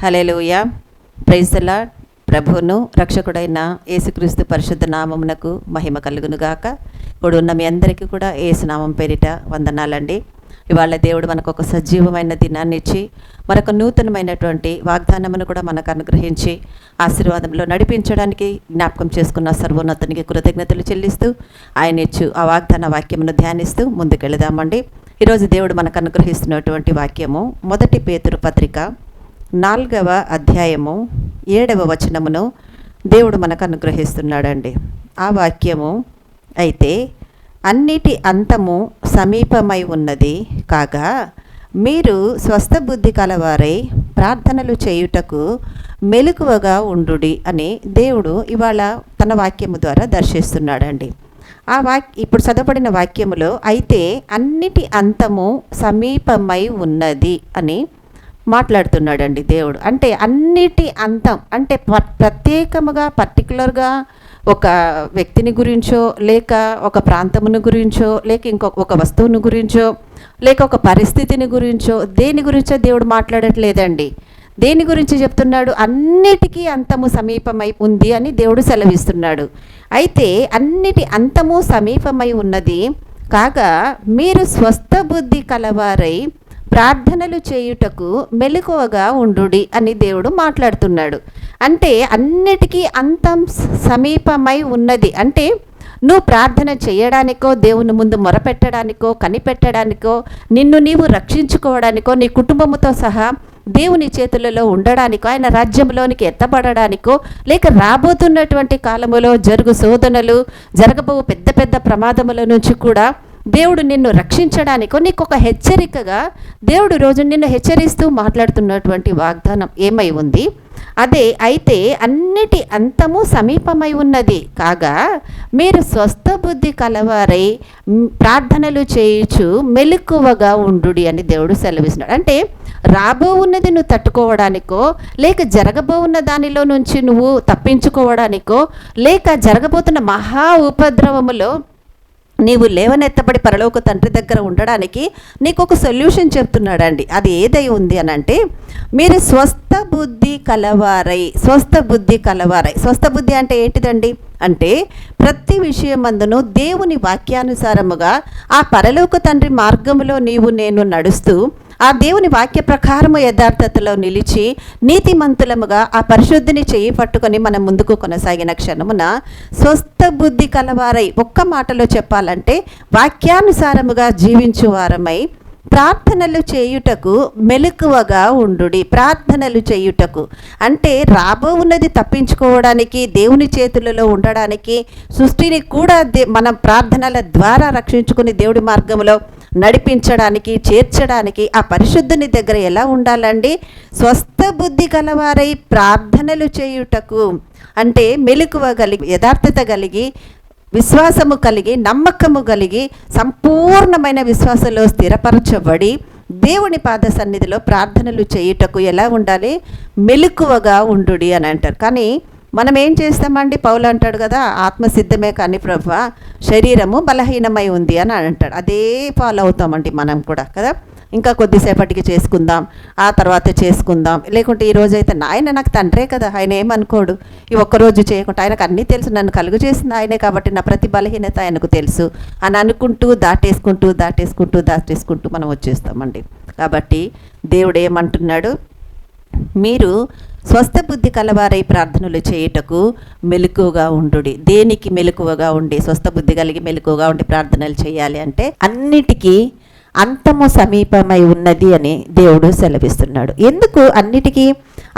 Hallelujah ప్రైజలా ప్రభువును రక్షకుడైన యేసుక్రీస్తు పరిశుద్ధ నామమునకు మహిమ కలుగునుగాక. ఇప్పుడున్న మీ అందరికీ కూడా ఏసునామం పేరిట వందనాలండి. ఇవాళ దేవుడు మనకు ఒక సజీవమైన దినాన్ని ఇచ్చి మరొక నూతనమైనటువంటి వాగ్దానమును కూడా మనకు అనుగ్రహించి ఆశీర్వాదంలో నడిపించడానికి జ్ఞాపకం చేసుకున్న సర్వోన్నతునికి కృతజ్ఞతలు చెల్లిస్తూ ఆయన ఇచ్చు ఆ వాగ్దాన వాక్యమును ధ్యానిస్తూ ముందుకెళదామండి. ఈరోజు దేవుడు మనకు అనుగ్రహిస్తున్నటువంటి వాక్యము మొదటి పేతురు పత్రిక నాలుగవ అధ్యాయము ఏడవ వచనమును దేవుడు మనకు అనుగ్రహిస్తున్నాడండి. ఆ వాక్యము అయితే అన్నిటి అంతము సమీపమై ఉన్నది కాగా మీరు స్వస్థ బుద్ధి కలవారై ప్రార్థనలు చేయుటకు మెలకువగా ఉండుడి అని దేవుడు ఇవాళ తన వాక్యము ద్వారా దర్శిస్తున్నాడండి. ఆ వాక్ ఇప్పుడు చదవబడిన వాక్యములో అయితే అన్నిటి అంతము సమీపమై ఉన్నది అని మాట్లాడుతున్నాడండి దేవుడు. అంటే అన్నిటి అంతం అంటే ప- ప్రత్యేకముగా పర్టికులర్గా ఒక వ్యక్తిని గురించో లేక ఒక ప్రాంతమును గురించో లేక ఇంకొక ఒక వస్తువుని గురించో లేక ఒక పరిస్థితిని గురించో దేని గురించో దేవుడు మాట్లాడట్లేదండి. దేని గురించి చెప్తున్నాడు? అన్నిటికీ అంతము సమీపమై ఉంది అని దేవుడు సెలవిస్తున్నాడు. అయితే అన్నిటి అంతము సమీపమై ఉన్నది కాగా మీరు స్వస్థ బుద్ధి కలవారై ప్రార్థనలు చేయుటకు మెలకువగా ఉండుడి అని దేవుడు మాట్లాడుతున్నాడు. అంటే అన్నిటికీ అంతం సమీపమై ఉన్నది. అంటే నువ్వు ప్రార్థన చేయడానికో దేవుని ముందు మొరపెట్టడానికో కనిపెట్టడానికో నిన్ను నీవు రక్షించుకోవడానికో నీ కుటుంబముతో సహా దేవుని చేతులలో ఉండడానికో ఆయన రాజ్యంలోనికి ఎత్తబడడానికో లేక రాబోతున్నటువంటి కాలములో జరుగు శోధనలు జరగబో పెద్ద పెద్ద ప్రమాదముల నుంచి కూడా దేవుడు నిన్ను రక్షించడానికో నీకు ఒక హెచ్చరికగా దేవుడు రోజు నిన్ను హెచ్చరిస్తూ మాట్లాడుతున్నటువంటి వాగ్దానం ఏమై ఉంది? అదే అయితే అన్నిటి అంతము సమీపమై ఉన్నది. కాగా మీరు స్వస్థ బుద్ధి కలవారై ప్రార్థనలు చేయుచు మెలకువగా ఉండుడి అని దేవుడు సెలవిస్తున్నాడు. అంటే రాబో ఉన్నది నువ్వు తట్టుకోవడానికో లేక జరగబో ఉన్న దానిలో నుంచి నువ్వు తప్పించుకోవడానికో లేక జరగబోతున్న మహా ఉపద్రవములో నీవు లేవనెత్తబడి పరలోక తండ్రి దగ్గర ఉండడానికి నీకు ఒక సొల్యూషన్ చెప్తున్నాడండి. అది ఏదై ఉంది అని అంటే మీరు స్వస్థ బుద్ధి కలవారై స్వస్థ బుద్ధి కలవారై. స్వస్థ బుద్ధి అంటే ఏంటిదండి? అంటే ప్రతి విషయమందును దేవుని వాక్యానుసారముగా ఆ పరలోక తండ్రి మార్గములో నీవు నేను నడుస్తూ ఆ దేవుని వాక్య ప్రకారము యథార్థతలో నిలిచి నీతిమంతులముగా ఆ పరిశుద్ధిని చేయి పట్టుకొని మనం ముందుకు కొనసాగిన క్షణమున స్వస్థ బుద్ధి కలవారై ఒక్క మాటలో చెప్పాలంటే వాక్యానుసారముగా జీవించు వారమై ప్రార్థనలు చేయుటకు మెలకువగా ఉండుడి. ప్రార్థనలు చేయుటకు. అంటే రాబో ఉన్నది తప్పించుకోవడానికి దేవుని చేతులలో ఉండడానికి సృష్టిని కూడా దే మనం ప్రార్థనల ద్వారా రక్షించుకుని దేవుడి మార్గంలో నడిపించడానికి చేర్చడానికి ఆ పరిశుద్ధుని దగ్గర ఎలా ఉండాలండి? స్వస్థ బుద్ధి గలవారై ప్రార్థనలు చేయుటకు అంటే మెలకువ కలిగి యథార్థత కలిగి విశ్వాసము కలిగి నమ్మకము కలిగి సంపూర్ణమైన విశ్వాసంలో స్థిరపరచబడి దేవుని పాద సన్నిధిలో ప్రార్థనలు చేయుటకు ఎలా ఉండాలి? మెలకువగా ఉండుడి అని అంటారు. కానీ మనం ఏం చేస్తామండి? పౌలు అంటాడు కదా ఆత్మసిద్ధమే కానీ ప్రభు శరీరము బలహీనమై ఉంది అని అంటాడు. అదే ఫాలో అవుతామండి మనం కూడా కదా? ఇంకా కొద్దిసేపటికి చేసుకుందాం ఆ తర్వాత చేసుకుందాం. లేకుంటే ఈరోజు అయితే ఆయన నాకు తండ్రే కదా ఆయన ఏమనుకోడు. ఈ ఒక్కరోజు చేయకుండా ఆయనకు అన్నీ తెలుసు నన్ను కలుగు చేసింది ఆయనే కాబట్టి నా ప్రతి బలహీనత ఆయనకు తెలుసు అని అనుకుంటూ దాటేసుకుంటూ దాటేసుకుంటూ దాటేసుకుంటూ మనం వచ్చేస్తామండి. కాబట్టి దేవుడు ఏమంటున్నాడు? మీరు స్వస్థ బుద్ధి కలవారై ప్రార్థనలు చేయుటకు మెలకువగా ఉండుడి. దేనికి మెలకువగా ఉండి స్వస్థ బుద్ధి కలిగి మెలకువగా ఉండి ప్రార్థనలు చేయాలి అంటే అన్నిటికీ అంతము సమీపమై ఉన్నది అని దేవుడు సెలవిస్తున్నాడు. ఎందుకు అన్నిటికీ?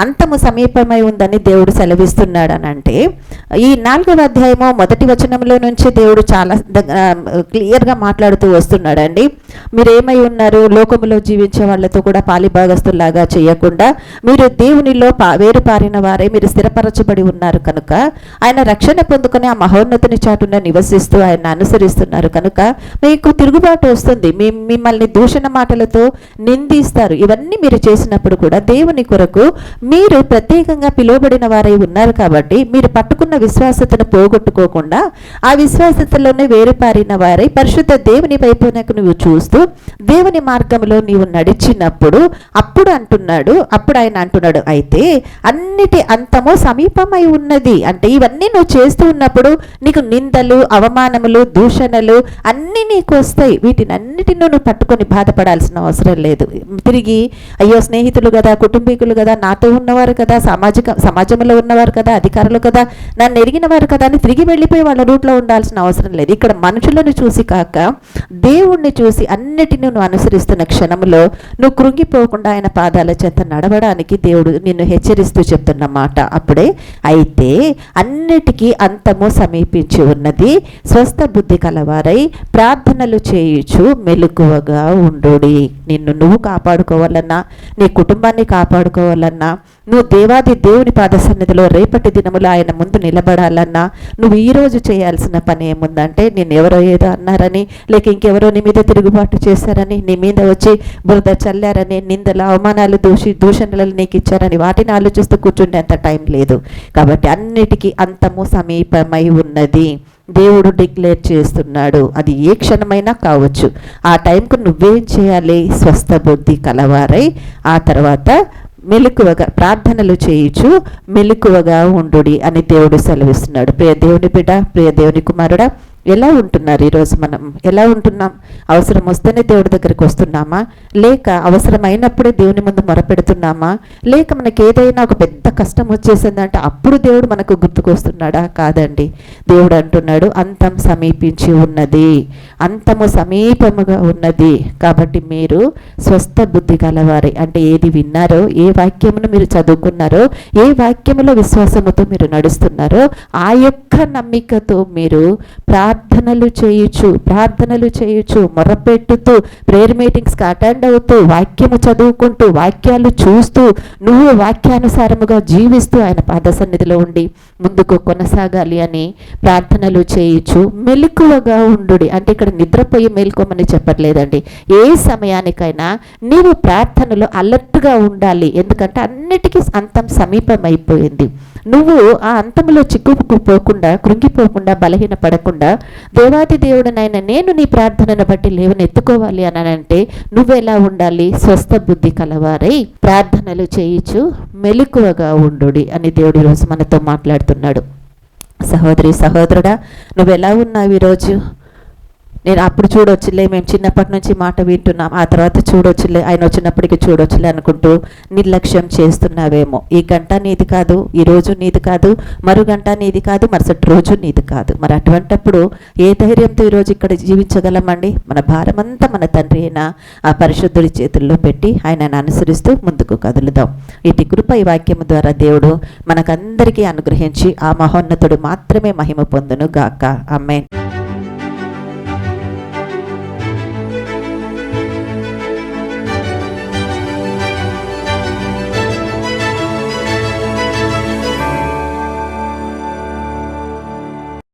అంతము సమీపమై ఉందని దేవుడు సెలవిస్తున్నాడు అని అంటే ఈ నాలుగవ అధ్యాయము మొదటి వచనంలో నుంచి దేవుడు చాలా దగ్గ- క్లియర్గా మాట్లాడుతూ వస్తున్నాడండి. మీరు ఏమై ఉన్నారు? లోకములో జీవించే వాళ్ళతో కూడా పాలిభాగస్తులాగా చేయకుండా మీరు దేవునిలో పా వేరు పారిన వారే మీరు స్థిరపరచబడి ఉన్నారు కనుక ఆయన రక్షణ పొందుకుని ఆ మహోన్నతుని చాటున నివసిస్తూ ఆయన అనుసరిస్తున్నారు కనుక మీకు తిరుగుబాటు వస్తుంది. మీ మిమ్మల్ని దూషణ మాటలతో నిందిస్తారు. ఇవన్నీ మీరు చేసినప్పుడు కూడా దేవుని కొరకు మీరు ప్రత్యేకంగా పిలువబడిన వారై ఉన్నారు కాబట్టి మీరు పట్టుకున్న విశ్వాసతను పోగొట్టుకోకుండా ఆ విశ్వాసతలోనే వేరుపారిన వారై పరిశుద్ధ దేవుని వైపునకు నువ్వు చూస్తూ దేవుని మార్గంలో నీవు నడిచినప్పుడు అప్పుడు అంటున్నాడు అప్పుడు ఆయన అంటున్నాడు అయితే అన్నిటి అంతమో సమీపమై ఉన్నది. అంటే ఇవన్నీ నువ్వు చేస్తూ ఉన్నప్పుడు నీకు నిందలు అవమానములు దూషణలు అన్నీ నీకు వస్తాయి. వీటిని అన్నిటిని నువ్వు పట్టుకొని బాధపడాల్సిన అవసరం లేదు. తిరిగి అయ్యో స్నేహితులు కదా కుటుంబీకులు కదా నాతో ఉన్నవారు కదా సామాజిక సమాజంలో ఉన్నవారు కదా అధికారులు కదా నన్ను ఎరిగిన వారు కదా అని తిరిగి వెళ్ళిపోయి వాళ్ళ రూట్లో ఉండాల్సిన అవసరం లేదు. ఇక్కడ మనుషులను చూసి కాక దేవుణ్ణి చూసి అన్నిటిని నువ్వు అనుసరిస్తున్న క్షణంలో నువ్వు కృంగిపోకుండా ఆయన పాదాల చెంత నడవడానికి దేవుడు నిన్ను హెచ్చరిస్తూ చెప్తున్న మాట అప్పుడే అయితే అన్నిటికీ అంతము సమీపించి ఉన్నది. స్వస్థ బుద్ధి కలవారై ప్రార్థనలు చేయుచు మెలకువగా ఉండుడి. నిన్ను నువ్వు కాపాడుకోవాలన్నా నీ కుటుంబాన్ని కాపాడుకోవాలన్నా నువ్వు దేవాది దేవుని పాద సన్నిధిలో రేపటి దినములో ఆయన ముందు నిలబడాలన్నా నువ్వు ఈ రోజు చేయాల్సిన పని ఏముందంటే నేను ఎవరో ఏదో అన్నారని లేక ఇంకెవరో నీ మీద తిరుగుబాటు చేశారని నీ మీద వచ్చి బురద చల్లారని నిందల అవమానాలు దూషి దూషణలు నీకు ఇచ్చారని వాటిని ఆలోచిస్తూ కూర్చుండేంత టైం లేదు. కాబట్టి అన్నిటికీ అంతము సమీపమై ఉన్నది. దేవుడు డిక్లేర్ చేస్తున్నాడు. అది ఏ క్షణమైనా కావచ్చు. ఆ టైంకు నువ్వేం చేయాలి? స్వస్థ బుద్ధి కలవారై ఆ తర్వాత మెలకువగా ప్రార్థనలు చేయించు మెలకువగా ఉండుడి అని దేవుడు సెలవిస్తున్నాడు. ప్రియ దేవుని బిడ్డ ప్రియ దేవుని కుమారుడా ఎలా ఉంటున్నారు ఈరోజు మనం? ఎలా ఉంటున్నాం? అవసరం వస్తేనే దేవుడి దగ్గరికి వస్తున్నామా? లేక అవసరమైనప్పుడే దేవుని ముందు మొరపెడుతున్నామా? లేక మనకి ఏదైనా ఒక పెద్ద కష్టం వచ్చేసిందంటే అప్పుడు దేవుడు మనకు గుర్తుకొస్తున్నాడా? కాదండి. దేవుడు అంటున్నాడు అంతం సమీపించి ఉన్నది. అంతము సమీపముగా ఉన్నది. కాబట్టి మీరు స్వస్థ బుద్ధి గలవారి. అంటే ఏది విన్నారో ఏ వాక్యమును మీరు చదువుకున్నారో ఏ వాక్యములో విశ్వాసముతో మీరు నడుస్తున్నారో ఆ యొక్క నమ్మికతో మీరు ప్రార్థనలు చేయొచ్చు ప్రార్థనలు చేయొచ్చు మొరపెట్టుతూ ప్రేయర్ మీటింగ్స్కి అటెండ్ అవుతూ వాక్యము చదువుకుంటూ వాక్యాలు చూస్తూ నువ్వు వాక్యానుసారముగా జీవిస్తూ ఆయన పాద సన్నిధిలో ఉండి ముందుకు కొనసాగాలి అని ప్రార్థనలు చేయొచ్చు మెలకువగా ఉండు అంటే ఇక్కడ నిద్రపోయి మేల్కోమని చెప్పట్లేదండి. ఏ సమయానికైనా నీవు ప్రార్థనలో అలర్ట్గా ఉండాలి. ఎందుకంటే అన్నిటికీ అంతం సమీపం అయిపోయింది నువ్వు ఆ అంతంలో చిక్కుకుపోకుండా కృంగిపోకుండా బలహీన పడకుండా దేవాది దేవుడనైన నేను నీ ప్రార్థనను బట్టి లేవని ఎత్తుకోవాలి అని అంటే నువ్వెలా ఉండాలి? స్వస్థ బుద్ధి కలవారై ప్రార్థనలు చేయించు మెలకువగా ఉండు అని దేవుడు ఈరోజు మనతో మాట్లాడుతున్నాడు. సహోదరి సహోదరుడా నువ్వెలా ఉన్నావు ఈరోజు? నేను అప్పుడు చూడొచ్చులే మేము చిన్నప్పటి నుంచి మాట వింటున్నాం ఆ తర్వాత చూడొచ్చులే ఆయన వచ్చినప్పటికీ చూడొచ్చులే అనుకుంటూ నిర్లక్ష్యం చేస్తున్నావేమో. ఈ గంట నీది కాదు ఈ రోజు నీది కాదు మరు గంట నీది కాదు మరుసటి రోజు నీది కాదు. మరి అటువంటప్పుడు ఏ ధైర్యంతో ఈరోజు ఇక్కడ జీవించగలమండి? మన భారమంతా మన తండ్రి అయిన ఆ పరిశుద్ధుడి చేతుల్లో పెట్టి ఆయనను అనుసరిస్తూ ముందుకు కదులుదాం. ఇటు కృప ఈ వాక్యము ద్వారా దేవుడు మనకందరికీ అనుగ్రహించి ఆ మహోన్నతుడు మాత్రమే మహిమ పొందును గాక అమ్మే